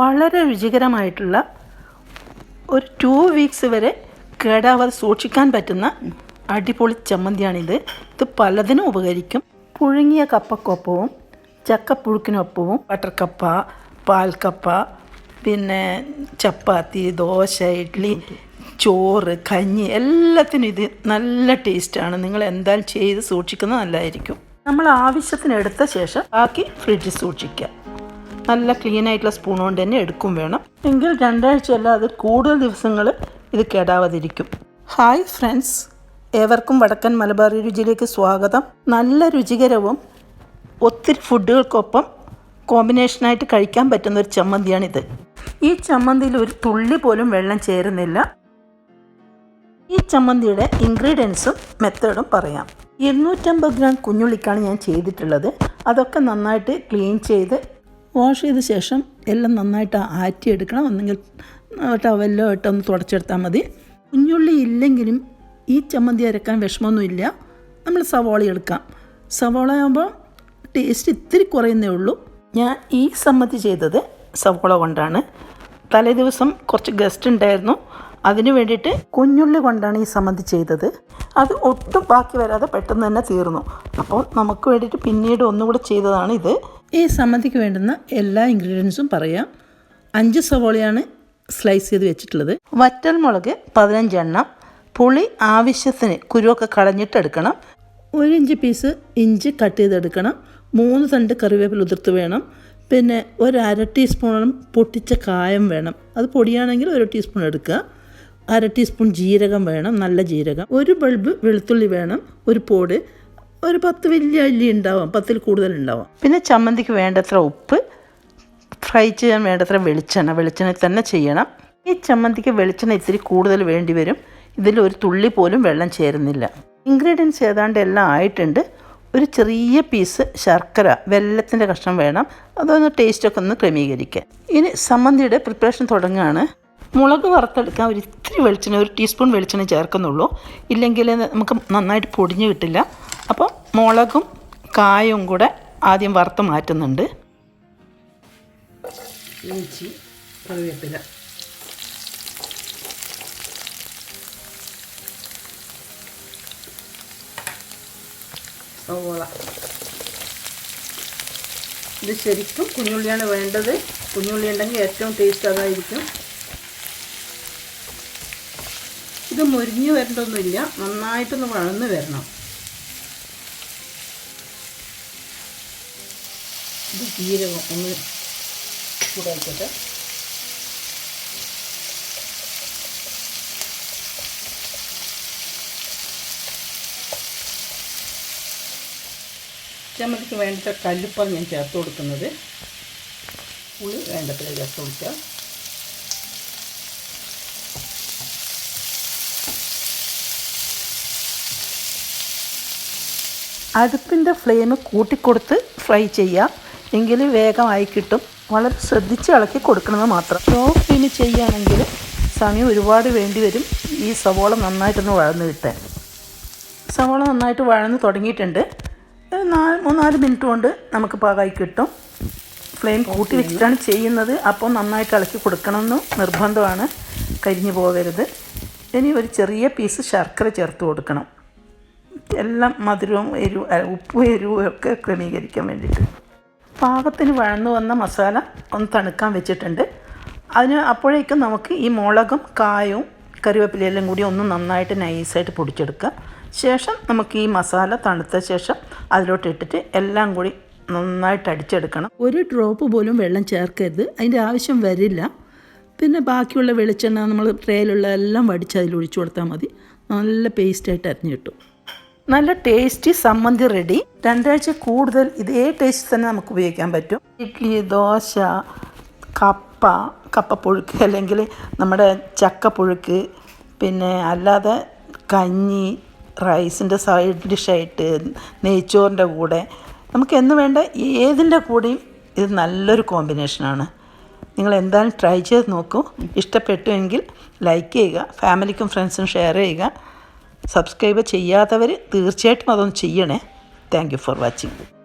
വളരെ രുചികരമായിട്ടുള്ള ഒരു two weeks വരെ കേടാവാതെ സൂക്ഷിക്കാൻ പറ്റുന്ന അടിപൊളി ചമ്മന്തിയാണിത്. ഇത് പലതിനും ഉപകരിക്കും. പുഴുങ്ങിയ കപ്പക്കൊപ്പവും ചക്കപ്പുഴുക്കിനൊപ്പവും ബട്ടർ കപ്പ പാൽക്കപ്പ പിന്നെ ചപ്പാത്തി ദോശ ഇഡ്ഡലി ചോറ് കഞ്ഞി എല്ലാത്തിനും ഇത് നല്ല ടേസ്റ്റാണ്. നിങ്ങൾ എന്തായാലും ചെയ്ത് സൂക്ഷിക്കുന്നത് നല്ലതായിരിക്കും. നമ്മൾ ആവശ്യത്തിന് എടുത്ത ശേഷം ബാക്കി ഫ്രിഡ്ജിൽ സൂക്ഷിക്കുക നല്ല ക്ലീൻ ആയിട്ടുള്ള സ്പൂൺ കൊണ്ട് തന്നെ എടുക്കും വേണം. എങ്കിൽ രണ്ടാഴ്ചയല്ല അത് കൂടുതൽ ദിവസങ്ങൾ ഇത് കേടാവാതിരിക്കും. ഹായ് ഫ്രണ്ട്സ് ഏവർക്കും വടക്കൻ മലബാർ രുചിയിലേക്ക് സ്വാഗതം. നല്ല രുചികരവും ഒത്തിരി ഫുഡുകൾക്കൊപ്പം കോമ്പിനേഷനായിട്ട് കഴിക്കാൻ പറ്റുന്ന ഒരു ചമ്മന്തിയാണിത്. ഈ ചമ്മന്തിയിൽ ഒരു തുള്ളി പോലും വെള്ളം ചേരുന്നില്ല. ഈ ചമ്മന്തിയുടെ ഇൻഗ്രീഡിയൻസും മെത്തേഡും പറയാം. ഇരുന്നൂറ്റമ്പത് ഗ്രാം കുഞ്ഞുള്ളിക്കാണ് ഞാൻ ചെയ്തിട്ടുള്ളത്. അതൊക്കെ നന്നായിട്ട് ക്ലീൻ ചെയ്ത് വാഷ് ചെയ്ത ശേഷം എല്ലാം നന്നായിട്ട് ആറ്റിയെടുക്കണം. ഒന്നെങ്കിൽ ടവലിലോ ഇട്ടൊന്ന് തുടച്ചെടുത്താൽ മതി. കുഞ്ഞുള്ളി ഇല്ലെങ്കിലും ഈ ചമ്മന്തി അരക്കാൻ വിഷമമൊന്നുമില്ല നമ്മൾ സവാള എടുക്കാം. സവാള ആകുമ്പോൾ ടേസ്റ്റ് ഇത്തിരി കുറയുന്നേ ഉള്ളൂ. ഞാൻ ഈ സമ്മതി ചെയ്തത് സവോള കൊണ്ടാണ്. തലേ ദിവസം കുറച്ച് ഗസ്റ്റ് ഉണ്ടായിരുന്നു. അതിന് വേണ്ടിയിട്ട് കുഞ്ഞുള്ളി കൊണ്ടാണ് ഈ സമ്മതി ചെയ്തത്. അത് ഒട്ടും ബാക്കി വരാതെ പെട്ടെന്ന് തന്നെ തീർന്നു. അപ്പോൾ നമുക്ക് വേണ്ടിയിട്ട് പിന്നീട് ഒന്നുകൂടെ ചെയ്തതാണ് ഇത്. ഈ സമ്മതിക്ക് വേണ്ടുന്ന എല്ലാ ഇൻഗ്രീഡിയൻസും പറയാം. അഞ്ച് സവോളയാണ് സ്ലൈസ് ചെയ്ത് വെച്ചിട്ടുള്ളത്. വറ്റൽ മുളക് പതിനഞ്ചെണ്ണം പുളി ആവശ്യത്തിന് കുരുവൊക്കെ കളഞ്ഞിട്ട് എടുക്കണം. ഒരു ഇഞ്ച് പീസ് ഇഞ്ചി കട്ട് ചെയ്തെടുക്കണം. മൂന്ന് തണ്ട് കറിവേപ്പില ഉതിർത്ത് വേണം. പിന്നെ ഒരു അര ടീസ്പൂണും പൊട്ടിച്ച കായം വേണം. അത് പൊടിയാണെങ്കിൽ ഒരു ടീസ്പൂൺ എടുക്കുക. അര ടീസ്പൂൺ ജീരകം വേണം നല്ല ജീരകം. ഒരു ബൾബ് വെളുത്തുള്ളി വേണം ഒരു പോട്. ഒരു പത്ത് വലിയ അല്ലി ഉണ്ടാവാം പത്തിൽ കൂടുതൽ ഉണ്ടാവാം. പിന്നെ ചമ്മന്തിക്ക് വേണ്ടത്ര ഉപ്പ് ഫ്രൈ ചെയ്യാൻ വേണ്ടത്ര വെളിച്ചെണ്ണ വെളിച്ചെണ്ണ തന്നെ ചെയ്യണം. ഈ ചമ്മന്തിക്ക് വെളിച്ചെണ്ണ ഇത്തിരി കൂടുതൽ വേണ്ടി വരും. ഇതിൽ ഒരു തുള്ളി പോലും വെള്ളം ചേരുന്നില്ല. ഇൻഗ്രീഡിയൻസ് ഏതാണ്ട് എല്ലാം ആയിട്ടുണ്ട്. ഒരു ചെറിയ പീസ് ശർക്കര വെല്ലത്തിന്റെ കഷ്ണം വേണം. അതൊന്ന് ടേസ്റ്റൊക്കെ ഒന്ന് ക്രമീകരിക്കാൻ. ഇനി സമ്മന്തിയുടെ പ്രിപ്പറേഷൻ തുടങ്ങുകയാണ്. മുളക് വറുത്തെടുക്കാൻ ഒരു ഇത്തിരി വെളിച്ചെണ്ണ ഒരു ടീസ്പൂൺ വെളിച്ചെണ്ണ ചേർക്കുന്നുള്ളൂ. ഇല്ലെങ്കിൽ നമുക്ക് നന്നായിട്ട് പൊടിഞ്ഞു കിട്ടില്ല. അപ്പോൾ മുളകും കായും കൂടെ ആദ്യം വറുത്ത് മാറ്റുന്നുണ്ട്. ഇഞ്ചി സവോള. ഇത് ശരിക്കും കുഞ്ഞുള്ളിയാണ് വേണ്ടത്. കുഞ്ഞുള്ളി ഉണ്ടെങ്കിൽ ഏറ്റവും ടേസ്റ്റ് അതായിരിക്കും. ഇത് മുരിഞ്ഞ് വരേണ്ടതൊന്നുമില്ല. നന്നായിട്ടൊന്ന് വഴന്ന് വരണം. ഇത് ജീരകം ഒന്ന് ചൂടാക്കട്ടെ ചമ്മന്തിക്ക് വേണ്ടത്ര കല്ലുപ്പാണ് ഞാൻ ചേർത്ത് കൊടുക്കുന്നത്. പുളി വേണ്ടത്ര ചേർത്ത് കൊടുക്കുക അടുപ്പിന്റെ ഫ്ലെയിം കൂട്ടിക്കൊടുത്ത് ഫ്രൈ ചെയ്യാം എങ്കിൽ വേഗമായി കിട്ടും. വളരെ ശ്രദ്ധിച്ച് ഇളക്കി കൊടുക്കണമെന്ന് മാത്രം. ലോ ഇനി ചെയ്യുകയാണെങ്കിൽ സമയം ഒരുപാട് വേണ്ടി വരും. ഈ സവോള നന്നായിട്ടൊന്ന് വഴന്ന് കിട്ടാൻ. സവോള നന്നായിട്ട് വഴന്ന് തുടങ്ങിയിട്ടുണ്ട്. നാല് മൂന്നാൽ മിനിറ്റ് കൊണ്ട് നമുക്ക് പാകമായി കിട്ടും. ഫ്ലെയിം കൂട്ടി വെച്ചിട്ടാണ് ചെയ്യുന്നത്. അപ്പോൾ നന്നായിട്ട് ഇളക്കി കൊടുക്കണമെന്ന് നിർബന്ധമാണ്. കരിഞ്ഞു പോകരുത്. ഇനി ഒരു ചെറിയ പീസ് ശർക്കര ചേർത്ത് കൊടുക്കണം. എല്ലാം മധുരവും എരിവ് ഉപ്പും എരിവും ഒക്കെ ക്രമീകരിക്കാൻ വേണ്ടിയിട്ട്. പാകത്തിന് വഴന്നു വന്ന മസാല ഒന്ന് തണുക്കാൻ വെച്ചിട്ടുണ്ട്. അതിന് അപ്പോഴേക്കും നമുക്ക് ഈ മുളകും കായവും കറിവേപ്പിലയെല്ലാം കൂടി ഒന്ന് നന്നായിട്ട് നൈസായിട്ട് പൊടിച്ചെടുക്കുക. ശേഷം നമുക്ക് ഈ മസാല തണുത്ത ശേഷം അതിലോട്ട് ഇട്ടിട്ട് എല്ലാം കൂടി നന്നായിട്ട് അടിച്ചെടുക്കണം. ഒരു ഡ്രോപ്പ് പോലും വെള്ളം ചേർക്കരുത്. അതിന്റെ ആവശ്യം വരില്ല. പിന്നെ ബാക്കിയുള്ള വെളിച്ചെണ്ണ നമ്മൾ ട്രേയിലുള്ള എല്ലാം വടിച്ച് അതിൽ ഒഴിച്ചു കൊടുത്താൽ മതി. നല്ല പേസ്റ്റായിട്ട് അരിഞ്ഞു കിട്ടും. നല്ല ടേസ്റ്റി സമ്മന്തി റെഡി രണ്ടാഴ്ച കൂടുതൽ ഇതേ ടേസ്റ്റ് തന്നെ നമുക്ക് ഉപയോഗിക്കാൻ പറ്റും. ഇഡ്ഡലി ദോശ കപ്പ കപ്പപ്പുഴുക്ക് അല്ലെങ്കിൽ നമ്മുടെ ചക്കപ്പുഴുക്ക് പിന്നെ അല്ലാതെ കഞ്ഞി റൈസിന്റെ സൈഡ് ഡിഷായിട്ട് നെയ്ച്ചോറിന്റെ കൂടെ. നമുക്ക് എന്ന് വേണ്ട ഏതിന്റെ കൂടെയും ഇത് നല്ലൊരു കോമ്പിനേഷനാണ് നിങ്ങൾ എന്തായാലും ട്രൈ ചെയ്ത് നോക്കൂ. ഇഷ്ടപ്പെട്ടുവെങ്കിൽ ലൈക്ക് ചെയ്യുക ഫാമിലിക്കും ഫ്രണ്ട്സിനും ഷെയർ ചെയ്യുക. സബ്സ്ക്രൈബ് ചെയ്യാത്തവർ തീർച്ചയായിട്ടും അതൊന്ന് ചെയ്യണേ. Thank for watching